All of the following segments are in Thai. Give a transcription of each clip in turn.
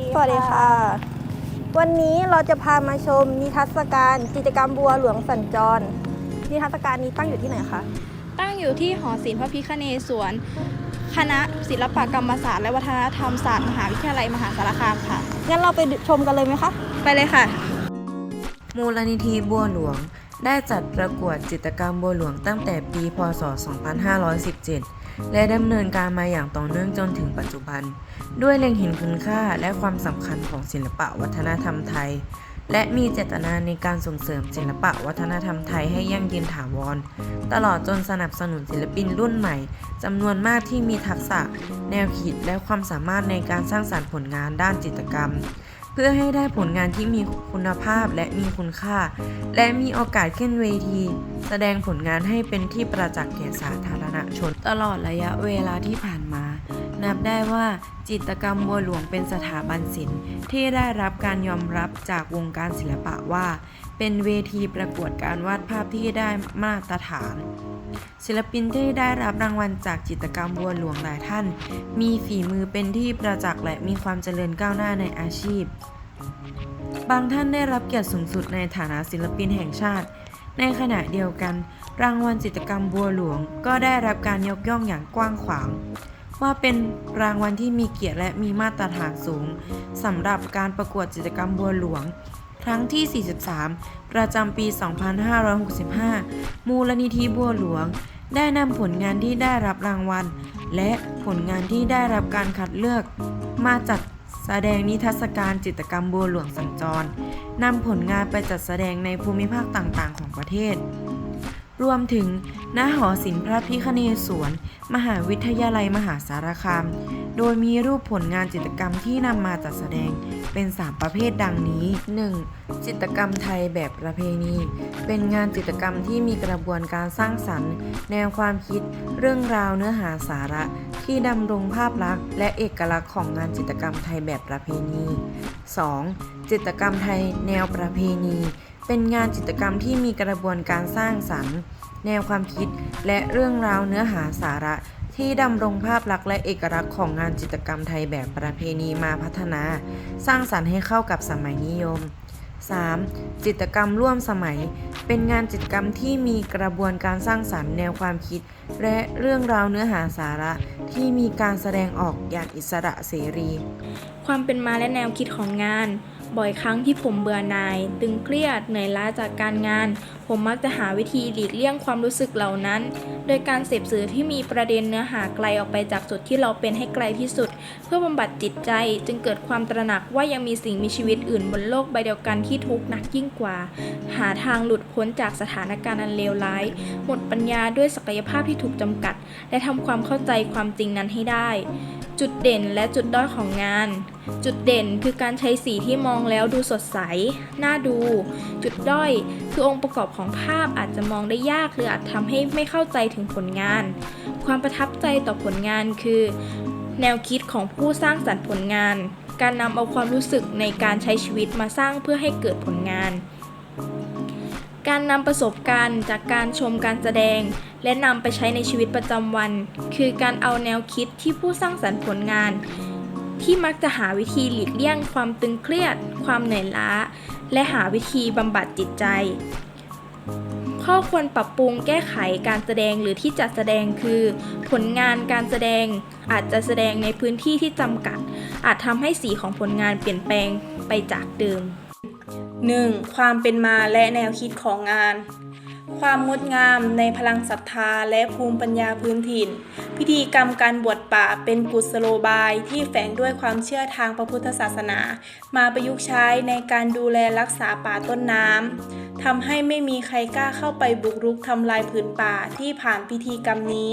ดีสวัสดีค่ะ วันนี้เราจะพามาชมนิทรรศการกิจกรรมบัวหลวงสัญจร นิทรรศการนี้ตั้งอยู่ที่ไหนคะ ตั้งอยู่ที่หอศิลป์พระพิคเนศวรคณะศิลปกรรมศาสตร์และวัฒนธรรมศาสตร์มหาวิทยาลัยมหาสารคามค่ะ งั้นเราไปชมกันเลยไหมคะ ไปเลยค่ะ มูลนิธิบัวหลวง ได้จัดประกวดจิตรกรรมบัวหลวงตั้งแต่ปี พศ 2517 และดำเนินการมาอย่างต่อเนื่องจนถึงปัจจุบัน ด้วยเล็งเห็นคุณค่าและความสำคัญของศิลปะวัฒนธรรมไทย และมีเจตนาในการส่งเสริมศิลปะวัฒนธรรมไทยให้ยั่งยืนถาวร ตลอดจนสนับสนุนศิลปินรุ่นใหม่จำนวนมากที่มีทักษะ แนวคิดและความสามารถในการสร้างสรรค์ผลงานด้านจิตรกรรม เพื่อให้ได้ผลงานที่มีคุณภาพและมีคุณค่า และมีโอกาสขึ้นเวที แสดงผลงานให้เป็นที่ประจักษ์แก่สาธารณชน ตลอดระยะเวลาที่ผ่านมา นับได้ว่าจิตรกรรมบัวหลวงเป็นสถาบันศิลป์ที่ได้รับการยอมรับจากวงการศิลปะว่า เป็นเวทีประกวดการวาดภาพที่ได้มาตรฐาน ศิลปินที่ได้รับรางวัลจากจิตรกรรมบัวหลวงหลายท่าน มีฝีมือเป็นที่ประจักษ์และมีความเจริญก้าวหน้าในอาชีพ บางท่านได้รับเกียรติสูงสุดในฐานะศิลปินแห่งชาติ ในขณะเดียวกัน รางวัลจิตรกรรมบัวหลวง ก็ได้รับการยกย่องอย่างกว้างขวางว่าเป็นรางวัลที่มีเกียรติและมีมาตรฐานสูงสำหรับการประกวดจิตรกรรมบัวหลวง ครั้งที่ 43 ประจำปี 2565 มูลนิธิบัวหลวง ได้นำผลงานที่ได้รับรางวัล และผลงานที่ได้รับการคัดเลือก มาจัดแสดงนิทรรศการจิตรกรรมบัวหลวงสัญจรนำผลงานไปจัดแสดงในภูมิภาคต่างๆ ของประเทศ รวมถึงณหอศิลป์พระพิคเนศวรมหาวิทยาลัยมหาสารคาม โดยมีรูปผลงานจิตรกรรมที่นำมาจัดแสดงเป็น 3 ประเภทดังนี้ 1. จิตรกรรมไทยแบบประเพณี เป็นงานจิตรกรรมที่มีกระบวนการสร้างสรรค์ แนวความคิด เรื่องราวเนื้อหาสาระ ที่ดำรงภาพลักษณ์ และเอกลักษณ์ของงานจิตรกรรมไทยแบบประเพณี 2. จิตรกรรมไทยแนวประเพณี เป็นงานจิตรกรรมที่มีกระบวนการสร้างสรรค์ แนวความคิด และเรื่องราวเนื้อหาสาระ ที่ดำรงภาพลักษณ์และเอกลักษณ์ของงานจิตรกรรมไทยแบบประเพณีมาพัฒนา สร้างสรรค์ให้เข้ากับสมัยนิยม 3. จิตรกรรมร่วมสมัย เป็นงานจิตรกรรมที่มีกระบวนการสร้างสรรค์แนวความคิด และเรื่องราวเนื้อหาสาระ ที่มีการแสดงออกอย่างอิสระเสรี ความเป็นมาและแนวคิดของงาน บ่อยครั้งที่ผมเบื่อหน่าย ตึงเครียด เหนื่อยล้าจากการงาน ผมมักจะหาวิธีหลีกเลี่ยงความรู้สึกเหล่านั้น โดยการเสพสื่อที่มีประเด็นเนื้อหาไกลออกไปจากจุดที่เราเป็นให้ไกลที่สุด เพื่อบำบัดจิตใจ จึงเกิดความตระหนักว่ายังมีสิ่งมีชีวิตอื่นบนโลกใบเดียวกันที่ทุกข์หนักยิ่งกว่า หาทางหลุดพ้นจากสถานการณ์อันเลวร้าย หมดปัญญาด้วยศักยภาพที่ถูกจำกัด และทำความเข้าใจความจริงนั้นให้ได้ จุดเด่นและจุดด้อยของงาน จุดเด่นคือการใช้สีที่มองแล้วดูสดใส น่าดู จุดด้อยคือองค์ประกอบของภาพอาจจะมองได้ยากหรืออาจทำให้ไม่เข้าใจถึงผลงาน ความประทับใจต่อผลงานคือ แนวคิดของผู้สร้างสรรค์ผลงาน การนำเอาความรู้สึกในการใช้ชีวิตมาสร้างเพื่อให้เกิดผลงาน การนำประสบการณ์จากการชมการแสดง และนำไปใช้ในชีวิตประจำวัน คือการเอาแนวคิดที่ผู้สร้างสรรค์ผลงาน ที่มักจะหาวิธีหลีกเลี่ยงความตึงเครียด ความเหนื่อยล้า และหาวิธีบำบัดจิตใจ ข้อควรปรับปรุงแก้ไขการแสดงหรือที่จัดแสดงคือ ผลงานการแสดงอาจจะแสดงในพื้นที่ที่จำกัด อาจทำให้สีของผลงานเปลี่ยนแปลงไปจากเดิม 1. ความเป็นมาและแนวคิดของงาน ความงดงามในพลังศรัทธาและภูมิปัญญาพื้นถิ่น พิธีกรรมการบวชป่าเป็นกุศโลบายที่แฝงด้วยความเชื่อทางพระพุทธศาสนา มาประยุกต์ใช้ในการดูแลรักษาป่าต้นน้ำทำให้ไม่มีใครกล้าเข้าไปบุกรุกทำลายผืนป่าที่ผ่านพิธีกรรมนี้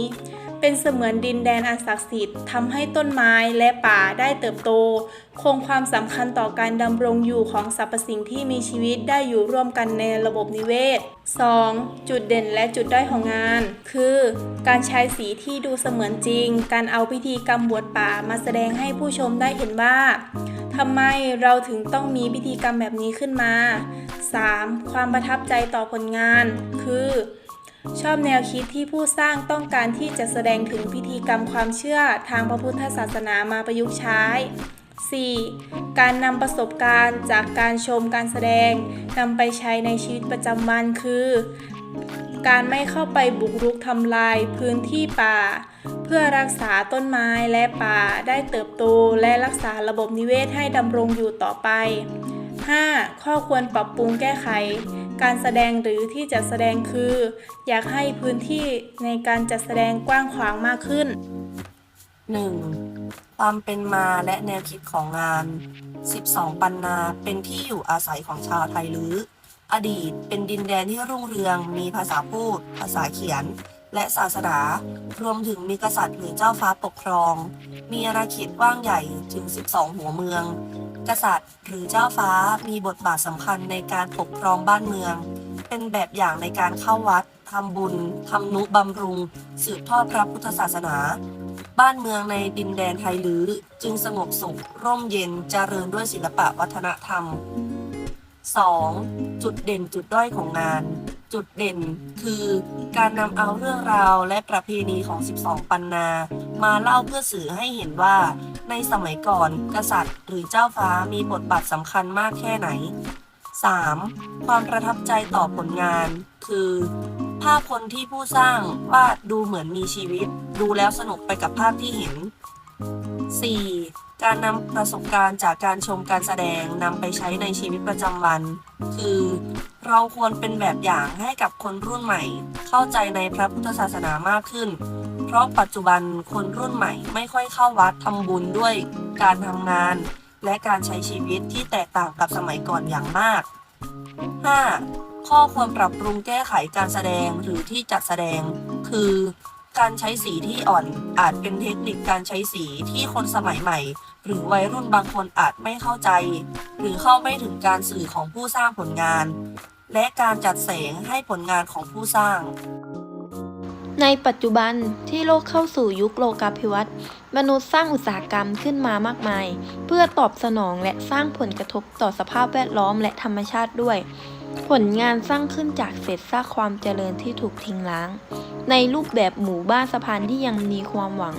เป็นเสมือนดินแดนอันศักดิ์สิทธิ์ทำให้ต้นไม้และป่าได้เติบโต คงความสำคัญต่อการดำรงอยู่ของสรรพสิ่งที่มีชีวิตได้อยู่ร่วมกันในระบบนิเวศ 2. จุดเด่นและจุดด้อยของงาน คือ การใช้สีที่ดูเสมือนจริง การเอาพิธีกรรมบวชป่ามาแสดงให้ผู้ชมได้เห็นว่าทำไมเราถึงต้องมีพิธีกรรมแบบนี้ขึ้นมา 3. ความประทับใจต่อผลงาน คือ ชอบแนวคิดที่ผู้สร้างต้องการที่จะแสดงถึงพิธีกรรมความเชื่อทางพระพุทธศาสนามาประยุกต์ใช้ 4. การนำประสบการณ์จากการชมการแสดงนำไปใช้ในชีวิตประจำวันคือ การไม่เข้าไปบุกรุกทำลายพื้นที่ป่า เพื่อรักษาต้นไม้และป่าได้เติบโตและรักษาระบบนิเวศให้ดำรงอยู่ต่อไป 5. ข้อควรปรับปรุงแก้ไข การแสดงหรือที่จัดแสดงคือ อยากให้พื้นที่ในการจัดแสดงกว้างขวางมากขึ้น 1. ความเป็นมาและแนวคิดของงาน 12 ปันนาเป็นที่อยู่อาศัยของชาวไทยลื้อ อดีตเป็นดินแดนที่รุ่งเรือง มีภาษาพูด ภาษาเขียน และศาสนา รวมถึงมีกษัตริย์หรือเจ้าฟ้าปกครอง มีอาณาเขตกว้างใหญ่ถึง 12 หัวเมือง กษัตริย์ หรือเจ้าฟ้ามีบทบาทสำคัญในการปกครองบ้านเมือง เป็นแบบอย่างในการเข้าวัดทำบุญทำนุบำรุง สืบทอดพระพุทธศาสนา บ้านเมืองในดินแดนไทยลือจึงสงบสุข ร่มเย็นเจริญด้วยศิลปะวัฒนธรรม 2. จุดเด่นจุดด้อยของงาน จุดเด่นคือการนำเอาเรื่องราวและประเพณีของ 12 ปันนา มาเล่าเพื่อสื่อให้เห็นว่า ในสมัยก่อน กษัตริย์ หรือเจ้าฟ้ามีบทบาทสำคัญมากแค่ไหน 3. ความประทับใจต่อผลงาน คือ ภาพคนที่ผู้สร้างวาดดูเหมือนมีชีวิต ดูแล้วสนุกไปกับภาพที่เห็น 4. การนำประสบการณ์จากการชมการแสดงนำไปใช้ในชีวิตประจำวัน คือ เราควรเป็นแบบอย่างให้กับคนรุ่นใหม่ เข้าใจในพระพุทธศาสนามากขึ้น เพราะปัจจุบันคนรุ่นใหม่ไม่ค่อยเข้าวัดทำบุญด้วยการทำงาน และการใช้ชีวิตที่แตกต่างกับสมัยก่อนอย่างมาก 5. ข้อควรปรับปรุงแก้ไขการแสดงหรือที่จัดแสดง คือการใช้สีที่อ่อนอาจเป็นเทคนิคการใช้สีที่คนสมัยใหม่ หรือวัยรุ่นบางคนอาจไม่เข้าใจ หรือเข้าไม่ถึงการสื่อของผู้สร้างผลงาน และการจัดแสงให้ผลงานของผู้สร้าง ในปัจจุบันที่โลกเข้าสู่ยุคโลกาภิวัตน์มนุษย์สร้างอุตสาหกรรมขึ้นมามากมาย เพื่อตอบสนองและสร้างผลกระทบต่อสภาพแวดล้อมและธรรมชาติด้วย ผลงานสร้างขึ้นจากเศษซากความเจริญที่ถูกทิ้งร้าง ในรูปแบบหมู่บ้านสะพานที่ยังมีความหวัง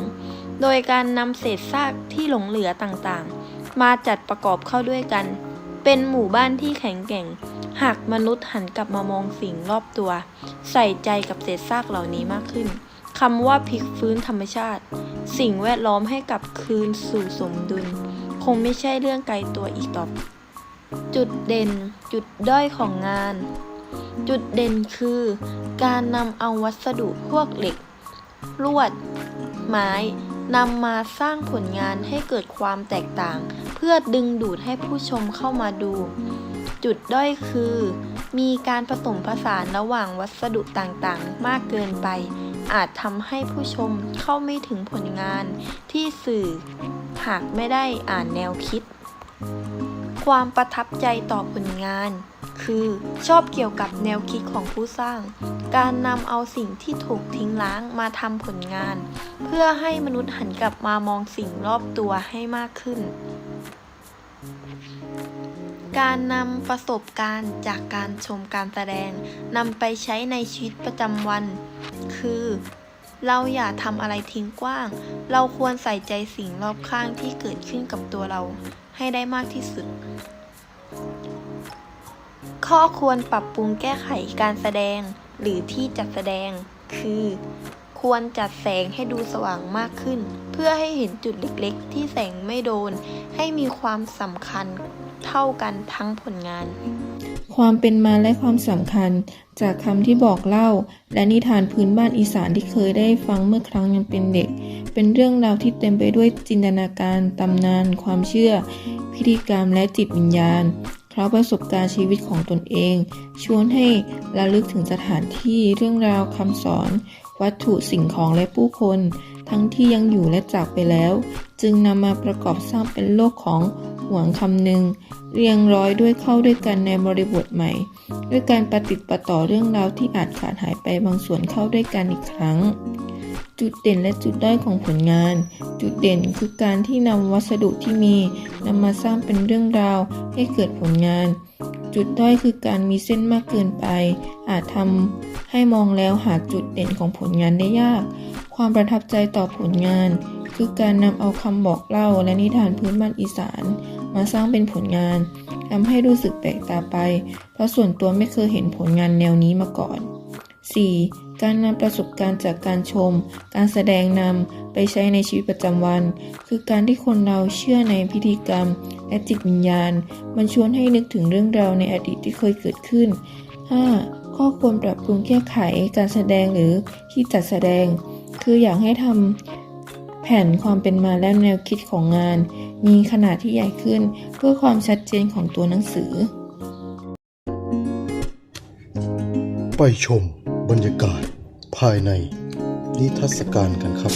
โดยการนำเศษซากที่หลงเหลือต่างๆ มาจัดประกอบเข้าด้วยกัน เป็นหมู่บ้านที่แข็งแกร่ง หากมนุษย์หันกลับมามองสิ่งรอบตัว ใส่ใจกับเศษซากเหล่านี้มากขึ้นคำว่าพลิกฟื้นธรรมชาติ สิ่งแวดล้อมให้กลับคืนสู่สมดุล คงไม่ใช่เรื่องไกลตัวอีกต่อไปจุดเด่น จุดด้อยของงาน จุดเด่นคือ การนำเอาวัสดุพวกเหล็ก ลวด ไม้ นำมาสร้างผลงานให้เกิดความแตกต่าง เพื่อดึงดูดให้ผู้ชมเข้ามาดู จุดด้อยคือ มีการผสมผสานระหว่างวัสดุต่างๆ มากเกินไป อาจทำให้ผู้ชมเข้าไม่ถึงผลงานที่สื่อ หากไม่ได้อ่านแนวคิด ความประทับใจต่อผลงาน คือชอบเกี่ยวกับแนวคิดของผู้สร้าง การนำเอาสิ่งที่ถูกทิ้งล้างมาทำผลงาน เพื่อให้มนุษย์หันกลับมามองสิ่งรอบตัวให้มากขึ้น การนำประสบการณ์จากการชมการแสดงนำไปใช้ในชีวิตประจำวัน คือเราอย่าทำอะไรทิ้งกว้าง เราควรใส่ใจสิ่งรอบข้างที่เกิดขึ้นกับตัวเราให้ได้มากที่สุด ข้อควรปรับปรุงแก้ไขการแสดง หรือที่จัดแสดง คือ ควรจัดแสงให้ดูสว่างมากขึ้น เพื่อให้เห็นจุดเล็กๆ ที่แสงไม่โดน ให้มีความสำคัญเท่ากันทั้งผลงาน ความเป็นมาและความสำคัญ จากคำที่บอกเล่า และนิทานพื้นบ้านอีสานที่เคยได้ฟังเมื่อครั้งยังเป็นเด็ก เป็นเรื่องราวที่เต็มไปด้วยจินตนาการตำนาน ความเชื่อ พิธีกรรมและจิตวิญญาณ ราะประสบการณ์ชีวิตของตนเอง ชวนให้ระลึกถึงสถานที่เรื่องราวคำสอน วัตถุสิ่งของและผู้คน ทั้งที่ยังอยู่และจากไปแล้ว จึงนำมาประกอบสร้างเป็นโลกของหวงคำหนึ่งเรียงร้อยด้วยเข้าด้วยกันในบริบทใหม่ ด้วยการประติดประต่อเรื่องราวที่อาจขาดหายไปบางส่วนเข้าด้วยกันอีกครั้ง จุดเด่นและจุดด้อยของผลงาน จุดเด่นคือการที่นำวัสดุที่มีนำมาสร้างเป็นเรื่องราวให้เกิดผลงาน จุดด้อยคือการมีเส้นมากเกินไป อาจทำให้มองแล้วหาจุดเด่นของผลงานได้ยาก ความประทับใจต่อผลงาน คือการนำเอาคำบอกเล่าและนิทานพื้นบ้านอีสาน มาสร้างเป็นผลงานทำให้รู้สึกแปลกตาไป เพราะส่วนตัวไม่เคยเห็นผลงานแนวนี้มาก่อน 4. การนำประสบการณ์จากการชม การแสดงนำไปใช้ในชีวิตประจำวัน คือการที่คนเราเชื่อในพิธีกรรม และจิตวิญญาณ มันชวนให้นึกถึงเรื่องราวในอดีตที่เคยเกิดขึ้น 5. ข้อควรปรับปรุงแก้ไขการแสดงหรือที่จัดแสดง คืออยากให้ทำแผนความเป็นมาและแนวคิดของงาน มีขนาดที่ใหญ่ขึ้น เพื่อความชัดเจนของตัวหนังสือ ไปชม บรรยากาศภายในนิทรรศการกันครับ